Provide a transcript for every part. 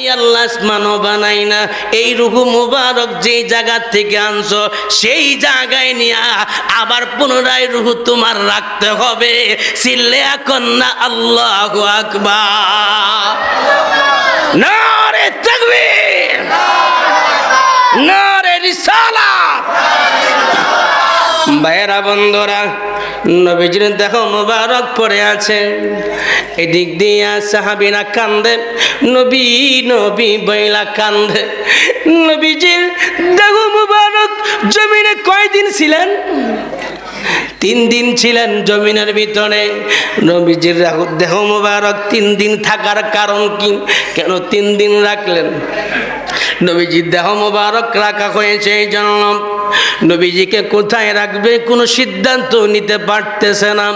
আমি আল্লাহ বানাই না। এই রুহু মুবারক জায়গা থেকে আনছো, সেই জায়গায় নিয়ে আবার পুনরায় রুহু তোমার রাখতে হবে। সিল্লে এখন না আল্লাহ আকবার। না রে নারে রিসালাত ভাইয়েরা, বন্ধুরা, নবীজির দেখো মোবারক পড়ে আছে। এদিক দিয়া সাহাবিরা কান্দে, নবী নবী বইলা কান্দে। নবীজির দেখো মোবারক জমিনে কয়দিন ছিলেন? তিন দিন ছিলেন জমিনের ভিতরে। নবীজির দেহ মোবারক তিন দিন থাকার কারণ কি? কেন তিন দিন রাখলেন? নবীজির দেহ মোবারক রাখা হয়েছে এই জন্য। নবীজিকে কোথায় রাখবে কোনো সিদ্ধান্ত নিতে পারতেছে না।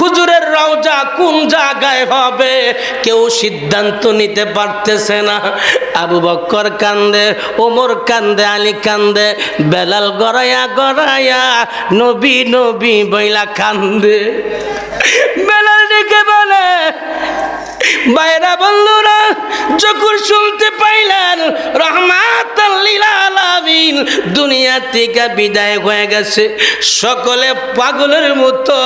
হুজুরের রওজা কোন জায়গায় হবে কেউ সিদ্ধান্ত নিতে পারতেছে না। আবু বক্কর কান্দে, ওমর কান্দে, আলী কান্দে, বেলাল গড়াইয়া গড়াইয়া নবী নবী বইলা কান্দে। বেলাল ডেকে বলে বাইরা বন্ধুরা যখন শুনতে পাইলেন রহমাত দুনিয়া থেকে বিদায় হয়ে গেছে। সকলে পাগলের মতো,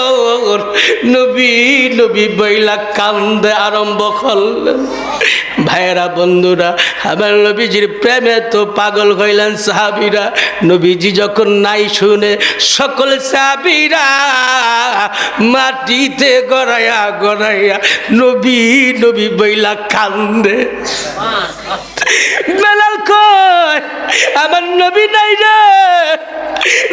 নবী নবী বইলা কান্দে আরম্ভ করলেন। ভাইয়েরা, বন্ধুরা, আমার নবীজির প্রেমে তো পাগল হইলেন সাহাবিরা। নবীজি যখন নাই শুনে সকল সাহাবিরা মাটিতে গড়াইয়া গড়াইয়া নবী নবী বইলা কান্দে। বেলাল কয়, আমার নবী নাই রে।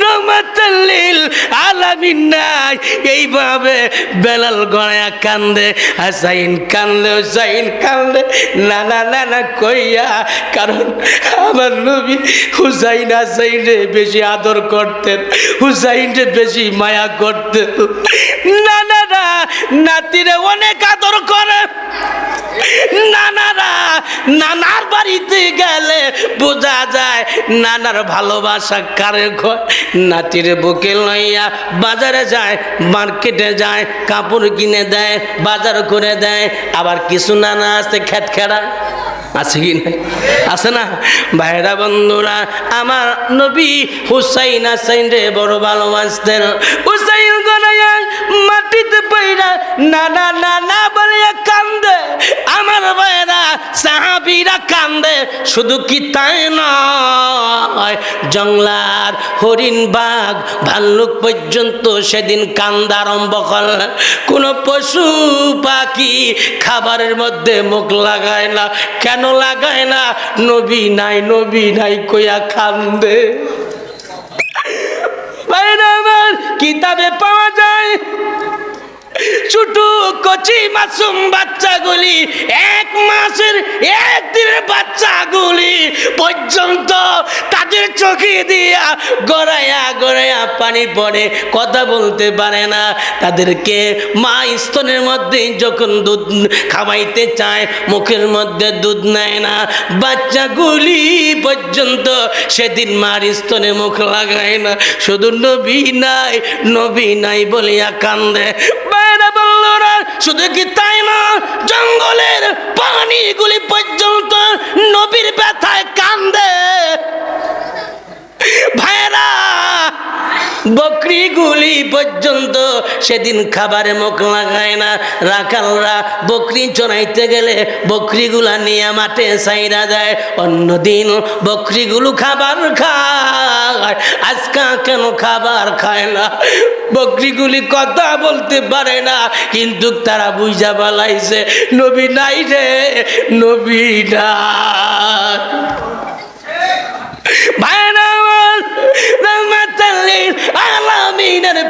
রহমাতাল্লিল আলামিন নাই। এইভাবে বেলাল গড়াইয়া কান্দে হাসাইন কান্দে হুসাইন কান্দে, নানা নানা কইয়া, কারণ আমার নবী হুসাইন হাসাইনে বেশি আদর করতেন, হুসাইনরে বেশি মায়া করতেন। নানারা নাতিরে অনেক আদর করে। নানারা, নানার বাড়িতে গেলে বোঝা যায় নানার ভালোবাসা কারে ঘর? নাতির বুকে লইয়া বাজারে যায়, মার্কেটে যায়, কাপড় কিনে দেয়, বাজার করে দেয়। আবার কিছু নানা আছে খেট খেড়া আছে কি না আছে না? ভাইরা বন্ধুরা, আমার নবী হুসাইন হাসাইন রে বড় ভালোবাসতেন। হুসাইন মাটিতে পইরা নানা নানা বলিয়া কান্দে। আমার ভাইরা সাহাবিরা কান্দে। শুধু কি তাই নয়, জংলার হরিণ বাঘ ভাল্লুক পর্যন্ত সেদিন কান্দা আরম্ভ করলেন কোনো পশু পাখি খাবারের মধ্যে মুখ লাগায় না। কেন লাগায় না? নবী নাই নবী নাই কইয়া কান্দে। কিতাবে পাওয়া যায় ছোট কচি মাসুম বাচ্চাগুলি, এক মাসের একদিনের বাচ্চাগুলি পর্যন্ত তাদের চোখে দিয়া গড়াইয়া গড়াইয়া পানি পড়ে, কথা বলতে পারে না। তাদেরকে মা স্তনের মধ্যে যখন দুধ খাওয়াইতে চায়, মুখের মধ্যে দুধ নেয় না। বাচ্চাগুলি পর্যন্ত সেদিন মার স্তনে মুখ লাগায় না। শুধু নবী নাই নবী নাই বলিয়া কান্দে। না শুধু কি তাই না? জঙ্গলের পানিগুলি পর্যন্ত বকরিগুলি পর্যন্ত সেদিন খাবারে মুখ লাগায় না। রাখালরা বকরি চড়াইতে গেলে বকরিগুলা নিয়ে মাঠে সাইরা দেয়। অন্যদিন বকরিগুলো খাবার খায়। আজকা কেন খাবার খায় না? বকরিগুলি কথা বলতে পারে না, কিন্তু তারা বুঝা বালাইছে, নবী নাই রে, নবী নাই।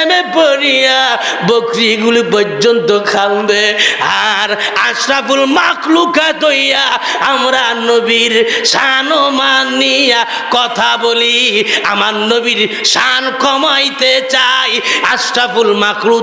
প্রেমে পড়িয়া বকরিগুলি পর্যন্ত খান্দে আর আশরাফুল মাকলুকা দইয়া আমরা নবীর শান মানিয়া কথা বলি। আমার নবীর শান কমাইতে চাই আশরাফুল মাকলু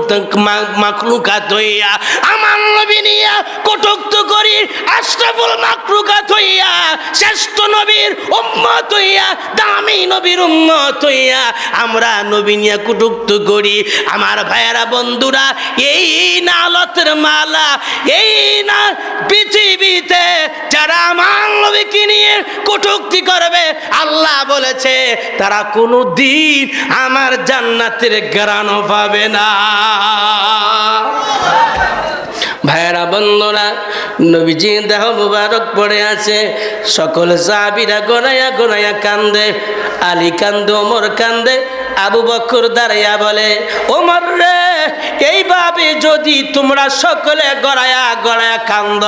মাকলুকা দইয়া। আমার নবী নিয়া কটুক্ত করি আশরাফুল মাকলুকা দইয়া। শ্রেষ্ঠ নবীর উম্মত হইয়া দামি নবীর উম্মত হইয়া আমরা নবী নিয়ে কুটুক্ত করি। আমার ভাইয়েরা বন্ধুরা, এই নালতের মালা, এই না পৃথিবীতে যারা আমার নিয়ে কটুক্তি করবে, আল্লাহ বলেছে, তারা কোনো দিন আমার জান্নাতের গ্রাণও পাবে না। ভাইয়েরা বন্ধুরা নবীজি দেহ মুবারক পড়ে আছে, সকল সাহাবিরা গোনাইয়া গোনাইয়া কান্দে, আলী কান্দে, ওমর কান্দে, আবু বকর দাঁড়াইয়া বলে, ওমর রে, এইভাবে যদি তোমরা সকলে গড়ায়া গড়ায়া কান্দ,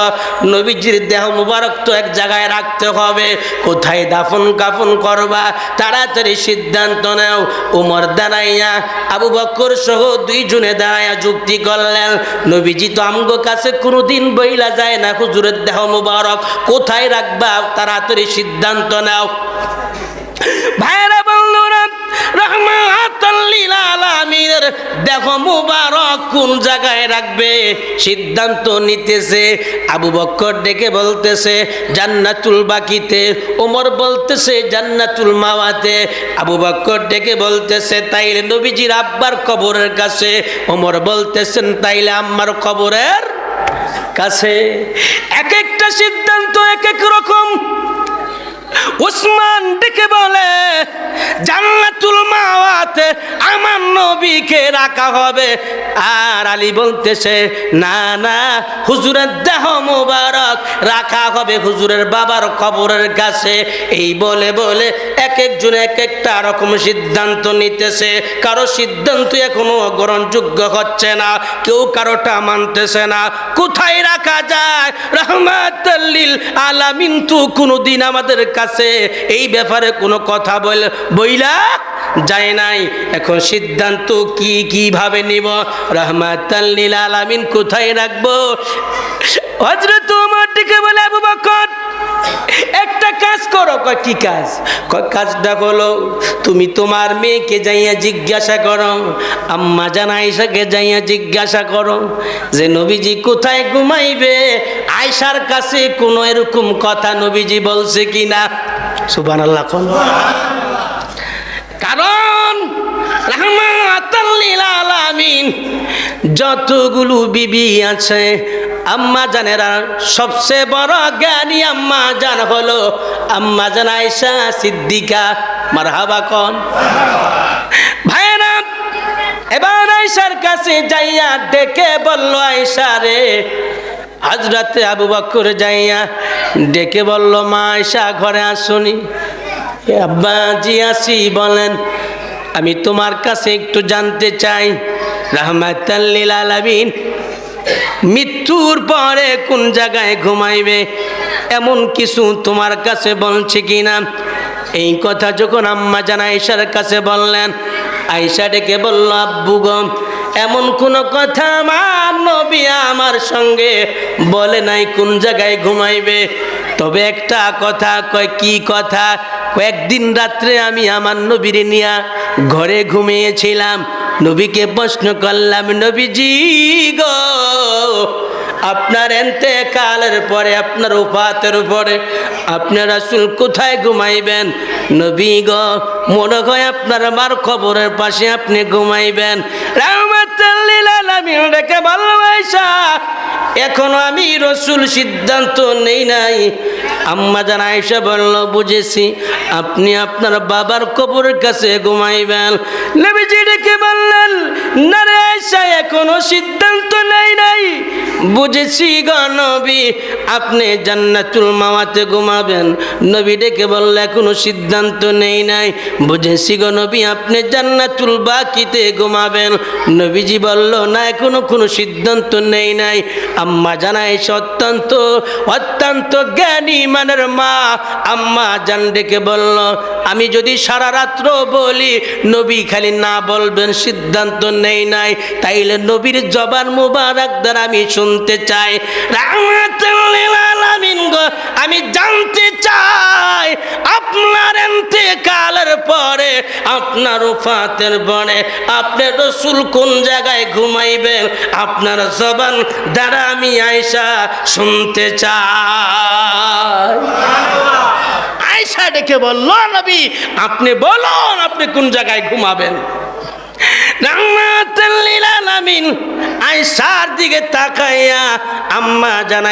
নবীজির দেহ মুবারক তো এক জায়গায় রাখতে হবে, কোথায় দাফন কাফন করবা, তাড়াতাড়ি সিদ্ধান্ত নেও। উমর দাঁড়াইয়া, আবু বকর সহ দুইজনে দাঁড়াইয়া যুক্তি করলেন, নবীজি তো আমগো কাছে কোনোদিন বইলা যায় না, হুজুরের দেহ মুবারক। কোথায় রাখবা? তাড়াতাড়ি সিদ্ধান্ত নাও। ভাইরা বন্ধুরা রহমাতাল্লিল আলামিনের দেখো মুবারক কোন জায়গায় রাখবে? সিদ্ধান্ত নিতেছে, আবু বক্কর ডেকে বলতেছে, জান্নাতুল বাকিতে। ওমর বলতেছে, জান্নাতুল মাওয়াতে। আবু বক্কর ডেকে বলতেছে, তাইলে নবীজির আব্বার কবরের কাছে। ওমর বলতেছেন, তাইলে আম্মার কবরের কাছে এক একটা সিদ্ধান্ত এক এক রকম। উসমান ডেকে বলে জান্নাতুল মাওয়াতে আমার নবীকে রাখা হবে। আর আলী বলতেছে, না না, হুজুরের দেহ মোবারক রাখা হবে হুজুরের বাবার কবরের কাছে। এই বলে বলে এক একজন এক একটা রকম সিদ্ধান্ত নিতেছে। কারও সিদ্ধান্ত এখনও গ্রহণযোগ্য হচ্ছে না, কেউ কারোটা মানতেছে না। কোথায় রাখা যায়? রহমাতাল্লিল আলামিন তো কোনোদিন আমাদের কাছে এই ব্যাপারে কোনো কথা বল বইলা যায় নাই। এখন সিদ্ধান্ত কি, কীভাবে নিব? রহমাতাল্লিল আলামিন কোথায় রাখব? তোমার বলে একটা কাজ করো। কি কাজ? কাজটা হলো, তুমি তোমার মেয়েকে যাইয়া জিজ্ঞাসা করো, আম্মা যাইয়া জিজ্ঞাসা করো যে, নবীজি কোথায় ঘুমাইবে? আয়সার কাছে কোনো এরকম কথা নবীজি বলছে কিনা? সুবান আল্লাহ কারণ আলামিন, যতগুলো বিবি আছে, আম্মা জানেরা সবচেয়ে বড় জ্ঞানী আম্মা জান হলো আম্মা জান আয়সা সিদ্দিকা। মারহাবা কন। এবার আয়সার কাছে যাইয়া ডেকে বলল আয়সা রে হাজরাতে আবু বকর যাইয়া ডেকে বলল, মা আয়সা ঘরে আসুনি। আব্বা জি আসি বলেন, আমি তোমার কাছে একটু জানতে চাই। রহমাতাল্লিল মৃত্যুর পরে কোন জায়গায় ঘুমাইবে? এমন কিছু তোমার কাছে বলছে কিনা? এই কথা যখন আম্মা জান আয়সার কাছে বললেন আয়সা ডেকে বলল, আব্বু গম এমন কোন কথা আমার নবী আমার সঙ্গে বলে নাই কোন জায়গায় ঘুমাইবে? তবে একটা কথা কয়, কি কথা? কয়েকদিন রাত্রে আমি আমার নবীর নিয়া ঘরে ঘুমিয়েছিলাম। নবীকে প্রশ্ন করলাম, নবীজি গো, আপনার এনতে কালের পরে, আপনার উপাতের পরে আপনার রাসুল কোথায় ঘুমাইবেন? নবী গো, মনে হয় আপনার আমার খবরের পাশে আপনি ঘুমাইবেন। রাহমাতাল্লিল ডেকে ভালোবাসা এখনও আমি রসুল সিদ্ধান্ত নেই নাই। আম্মা জান আয়সা বলল, বুঝেছি, আপনি আপনার বাবার কবরের কাছে ঘুমাইবেন। নবীজি ডেকে বললেন, না রে আয়সা এখনও সিদ্ধান্ত নেই নাই। বুঝেছি গো নবী, আপনি জান্নাতুল মাওয়াতে ঘুমাবেন। নবী ডেকে বলল, এখনও সিদ্ধান্ত নেই নাই। বুঝেছি গো নবী, আপনি জান্নাতুল বাকিতে ঘুমাবেন। নবীজি বলল, না, এখনও কোনো সিদ্ধান্ত নেই নাই। আম্মা জানাই অত্যন্ত অত্যন্ত জ্ঞানী মানের মা। আম্মা জান ডেকে বলল আমি যদি সারা রাত্র বলি, নবী খালি না বলবেন, সিদ্ধান্ত নেই নাই। তাইলে নবীর জবান মুবারক দ্বারা আমি শুনতে চাই। আমি জানতে চাই, আপনার কালের পরে, আপনার উফাতের পরে আপনার রসুল কোন জায়গায় ঘুমাইবেন? আপনার জবান দ্বারা আমি আয়সা শুনতে চাই। আয়সা ডেকে বলল নবী আপনি বলুন আপনি কোন জায়গায় ঘুমাবেন? আয়েশার দিকে তাকাইয়া, আম্মা জান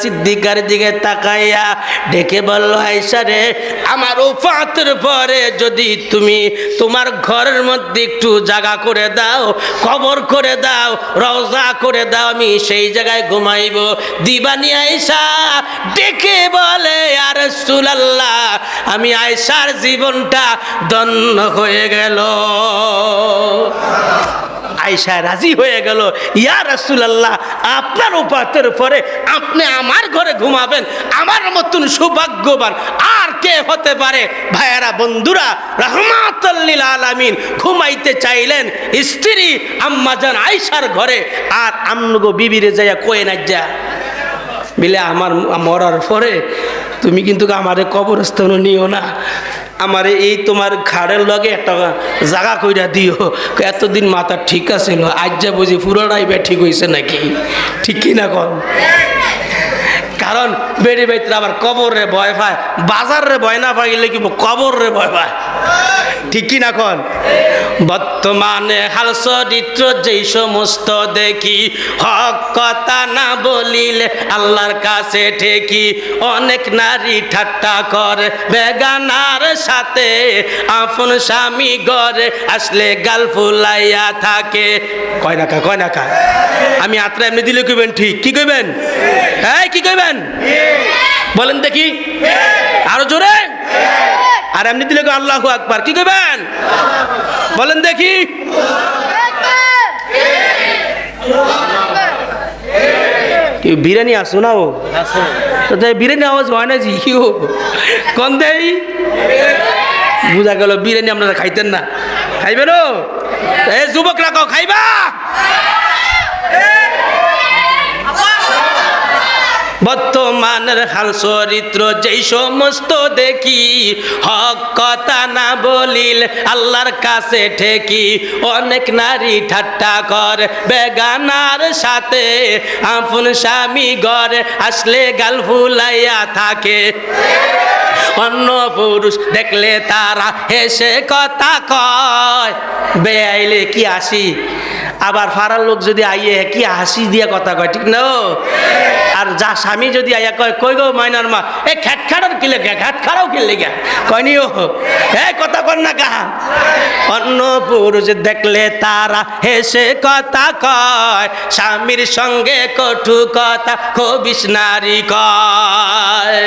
সিদ্দিকার দিকে তাকাইয়া ডেকে বলল, আয়েশা রে, আমার ওফাতের পরে যদি তুমি তোমার ঘরের মধ্যে একটু জায়গা করে দাও, কবর করে দাও, রওজা করে দাও, আমি সেই জায়গায় ঘুমাইব। দিবানি আয়েশা ডেকে বলে আর সুলাল্লাহ আমি আয়েশার জীবনটা দন্ন হয়ে গেল। আয়সা রাজি হয়ে গেল, ইয়া রাসূলুল্লাহ, আপনার উপাতের পরে আপনি আমার ঘরে ঘুমাবেন, আমার মতন সৌভাগ্যবান, আর কে হতে পারে? ভাইয়ারা, বন্ধুরা রহমাতাল্লিল আলামিন, ঘুমাইতে চাইলেন স্ত্রী আম্মাজান আয়সার ঘরে, আর আমনগো বিবিরে যাইয়া কয়ে না বিলে আমার মরার পরে তুমি কিন্তু আমারে কবরস্থান নিও না। আমারে এই তোমার ঘাড়ের লগে একটা জাগা কইরা দিও। এতদিন মাথা ঠিক আছিল আজ যা বুঝি পুরোটাই বে ঠিক হয়েছে নাকি? ঠিক কি না কন? কারণ বেড়ে বেড়ে আবার কবর রে ভয় পায়, বাজার রে ভয় না পাইলে কি কবর রে ভয় পায়? ঠিক কি না কন? বর্তমানে হাল চরিত্র যেই সমস্ত দেখি হক কথা না বলিলে আল্লাহর কাছে ঠেকি। অনেক নারী ঠাট্টা করে বেগানার সাথে আপন স্বামী ঘরে আসলে গাল ফুলাইয়া থাকে। কয় না কা কয় না কা আমি আত্রা এমনি দিলে কইবেন ঠিক। কি কইবেন? হ্যাঁ কি কইবেন? বলেন দেখি। আরও জোরে? আর এমনি দিলে আল্লাহ আকবার। কি করবেন বলেন দেখি। বিরিয়ানি আসো না ও? তো বিরিয়ানি আওয়াজ হয় না জি ও? কোন দেই? বুঝা গেল, বিরিয়ানি আপনারা খাইতেন না। খাইবেন ও? এ, যুবকরা কও, খাইবা? বর্তমানের হাল চরিত্র যেই সমস্ত দেখি, হক কথা না বলিল আল্লাহর কাছে ঠেকি। অনেক নারী ঠাট্টা কর বেগানার সাথে, আপন স্বামী ঘরে আসলে গাল ফুলাইয়া থাকে। অন্য পুরুষ দেখলে তারা হেসে কথা কয়। বেআইলে কি আসি আবার ফারার লোক যদি আইয়ে কি হাসি দিয়ে কথা কয়, ঠিক না? আর যা স্বামী যদি আইয়া কয়, কই গো মাইনার মা? এ খ্যাট খাড়ার কি লেগে? খ্যাট খাড়াও কি লেগে? কয়নি ও? কথা কর না কাহা অন্য পুরুষ দেখলে তারা হেসে কথা কয়। স্বামীর সঙ্গে কটু কথা কবিস নারী কয়।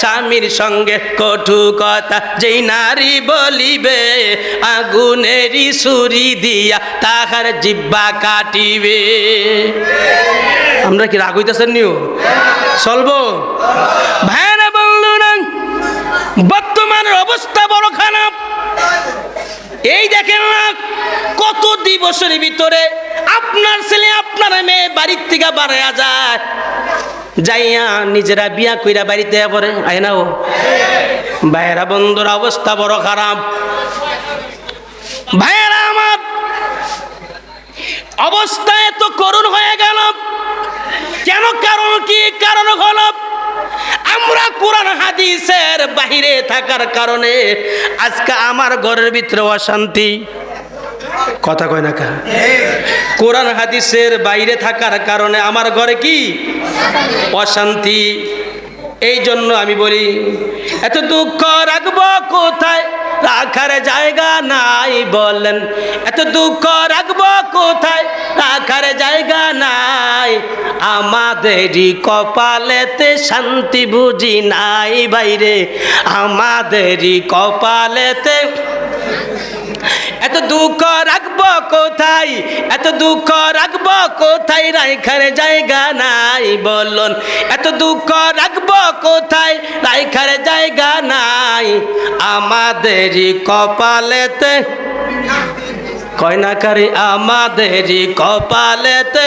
স্বামীর সঙ্গে কটু কথা, যেই নারী বলিবে, আগুনেরই সুরি দিয়া তাহার জিব্বা কাটিবে। আমরা কি রাগ হইতেছেন নিও চলবো? ভাইরা বলল না বর্তমানের অবস্থা বড় খারাপ। এই দেখেন না, কত দিবসের ভিতরে আপনার ছেলে, আপনার মেয়ে বাড়ির থেকে বাড়ায়া যায়। যাইয়া নিজেরা বিয়া কইরা বাড়িতে পরে আয় না ও ভাইয়েরা, বন্ধুর অবস্থা বড় খারাপ। ভাইয়েরা, আমার অবস্থা এত করুণ হয়ে গেল। কেন কারণ কি? কারণ হলো আমরা কোরআন হাদিসের বাহিরে থাকার কারণে আজকে আমার ঘরের ভিতরে অশান্তি। কথা কয় না কা? কোরআন হাদিসের বাইরে থাকার কারণে আমার ঘরে কি? অশান্তি। এই জন্য আমি বলি, এত দুঃখ রাখব কোথায়? রাখার জায়গা নাই বলেন। এত দুঃখ রাখব কোথায়? রাখার জায়গা নাই। আমাদেরই কপালেতে শান্তি বুঝি নাই বাইরে। আমাদেরই কপালেতে এত দুঃখ রাখব কোথায়? এত দুঃখ রাখব কোথায়? রাইখার জায়গা নাই বলুন। এত দুঃখ রাখব কোথায়? রাইখার জায়গা নাই। আমাদেরই কপালেতে কয়নাকারী আমাদেরই কপালেতে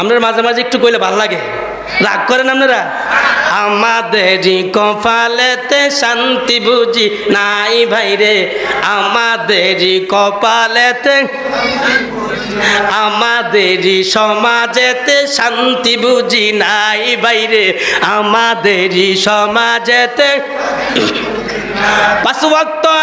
আপনার মাঝে মাঝে একটু কইলে ভালো লাগে। রাগ করেন আপনারা? আমাদেরই কপালেতে শান্তি বুঝি নাই ভাইরে আমাদেরই কপালেতে, আমাদেরই সমাজেতে শান্তি বুঝি নাই বাইরে আমাদেরই সমাজেতে পাঁচ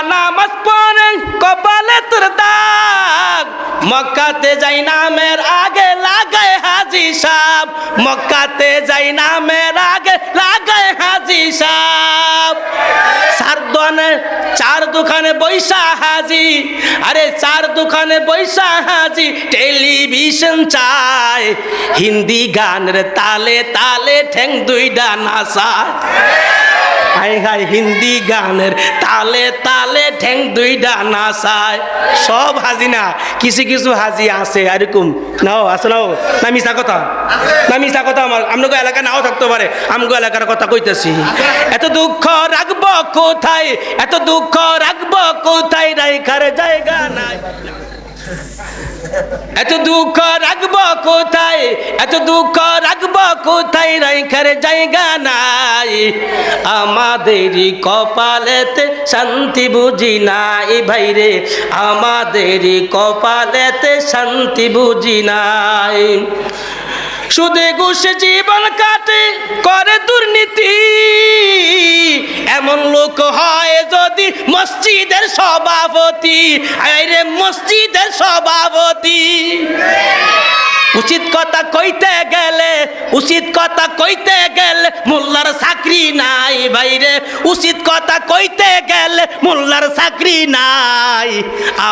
নামাজ পড়ে কপালে তোর দাগ। মক্কাতে যাই নামের আগে লাগায় হাজি সাহ মক্কাতে যাই না মেরাগে লাগায় হাজি সাহ চার চার দোকানে বৈশা হাজি, আরে চার দোকানে বৈশা হাজি, টেলিভিশন চায় হিন্দি গানের তালে তালে ঠেং দুইটা নাচায়। হাই হাই, হিন্দি গানের তালে তালে ঠ্যাং দুইটা নাচায় সব হাজি না কিছু কিছু হাজি আছে এরকম। নাও, আছে, নাও। না মিশা কথা। না মিশা কথা আমার। আমগো এলাকা নাও থাকতে পারে। আমগো এলাকার কথা কইতেছি। এত দুঃখ রাখব কোথায়? এত দুঃখ রাখব কোথায়? রাইখার জায়গা নাই। এত দুঃখ রাখব কোথায়? এত দুঃখ রাখব কোথায়? রাইখার জায়গা নাই। আমাদেরই কপালেতে শান্তি বুঝি নাই ভাইরে। আমাদেরই কপালেতে শান্তি বুঝি নাই। সুদে ঘুষে জীবন কাটে মসজিদের সভাপতি। আরে মসজিদের সভাপতি। উচিত কথা কইতে গেলে, উচিত কথা কইতে গেলে মোল্লার চাকরি নাই বাইরে উচিত কথা কইতে গেলে মোল্লার চাকরি নাই।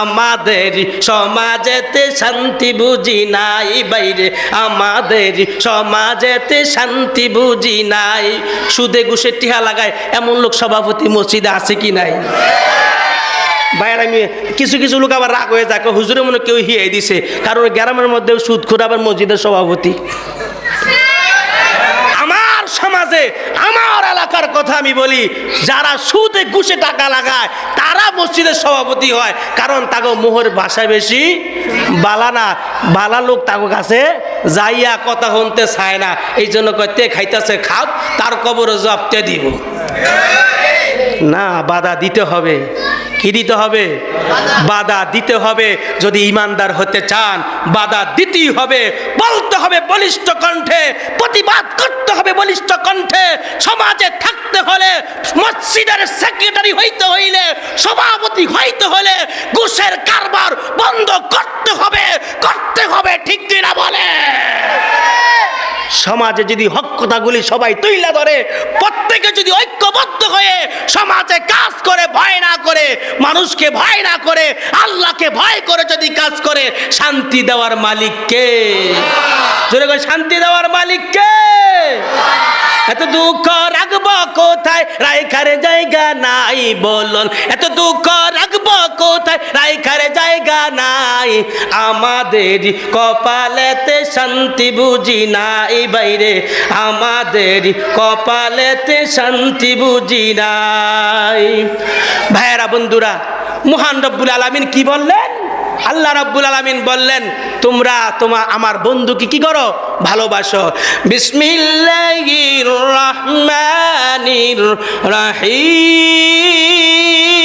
আমাদের সমাজেতে শান্তি বুঝি নাই বাইরে আমাদের সমাজেতে শান্তি বুঝি নাই। সুদে ঘুষে টিহা লাগায় এমন লোক সভাপতি মসজিদে আছে কি নাই? বাইরে আমি কিছু কিছু লোক আবার রাগ হয়ে যাকে হুজুরে মনে কেউ হিয়াই দিছে। কারণ গ্রামের মধ্যেও সুদ খুর আবার মসজিদের সভাপতি। আমার সমাজে, আমার এলাকার কথা আমি বলি, যারা সুদে ঘুষে টাকা লাগায়, তারা মসজিদের সভাপতি হয়। কারণ তাকে মোহর ভাষা বেশি, বালা না, বালা লোক তাকে কাছে যাইয়া কথা শুনতে চায় না। এই জন্য কইতে খাইতেছে, খাও, তার কবর জবতে দিব। না বাধা দিতে হবে। কি দিতে হবে? বাধা। দিতে হবে। যদি ইমানদার হতে চান বাধা দিতেই হবে। বলতে হবে বলিষ্ঠ কণ্ঠে প্রতিবাদ করতে হবে বলিষ্ঠ কণ্ঠে। সমাজে থাকতে হলে মসজিদের সেক্রেটারি হইতে হইলে সভাপতি হইতে হলে ঘুষের কারবার বন্ধ করতে হবে। করতে হবে ঠিক কিনা বলে? সমাজে যদি হক কথাগুলি সবাই তৈলা ধরে, প্রত্যেকে যদি ঐক্যবদ্ধ হয়ে সমাজে কাজ করে, ভয় না করে, মানুষকে ভয় না করে, আল্লাহকে ভয় করে যদি কাজ করে, শান্তি দেওয়ার মালিককে জোরে করে শান্তি দেওয়ার মালিককে এত দুঃখ রাখব কোথায়? রাইখারে জায়গা নাই বলুন। এত দুঃখ রাখব কোথায়? রাইখারে জায়গা নাই। আমাদের কপালেতে শান্তি বুঝি নাই। বাইরে আমাদের কপালেতে শান্তি বুঝি নাই। ভাইয়েরা, বন্ধুরা, মহান রব্বুল আলমিন কি বললেন? আল্লাহ রাব্বুল আলামিন বললেন, তোমরা তোমার আমার বন্ধুকে কি করো? ভালোবাসো। বিসমিল্লাহির রহমানির রহিম।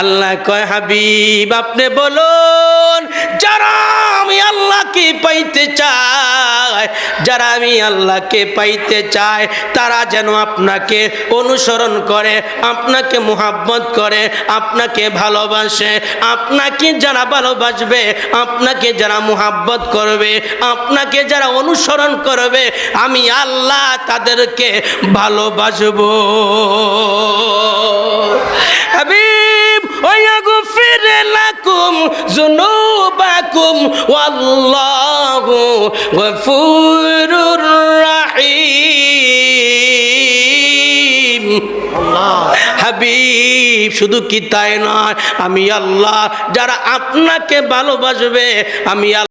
আল্লাহ কয়, হাবিব, আপনি বলুন, যারা আমি আল্লাহকে পাইতে চাই, যারা আমি আল্লাহকে পাইতে চাই, তারা যেন আপনাকে অনুসরণ করে, আপনাকে মোহাব্বত করে, আপনাকে ভালোবাসে, আপনাকে যারা ভালোবাসবে, আপনাকে যারা মোহাব্বত করবে, আপনাকে যারা অনুসরণ করবে, আমি আল্লাহ তাদেরকে ভালোবাসবো। ويغفر لكم ذنوبكم والله غفور رحيم হাবিব শুধু কি তাই নয় আমি আল্লাহ যারা আপনাকে ভালোবাসবে আমি আল্লাহ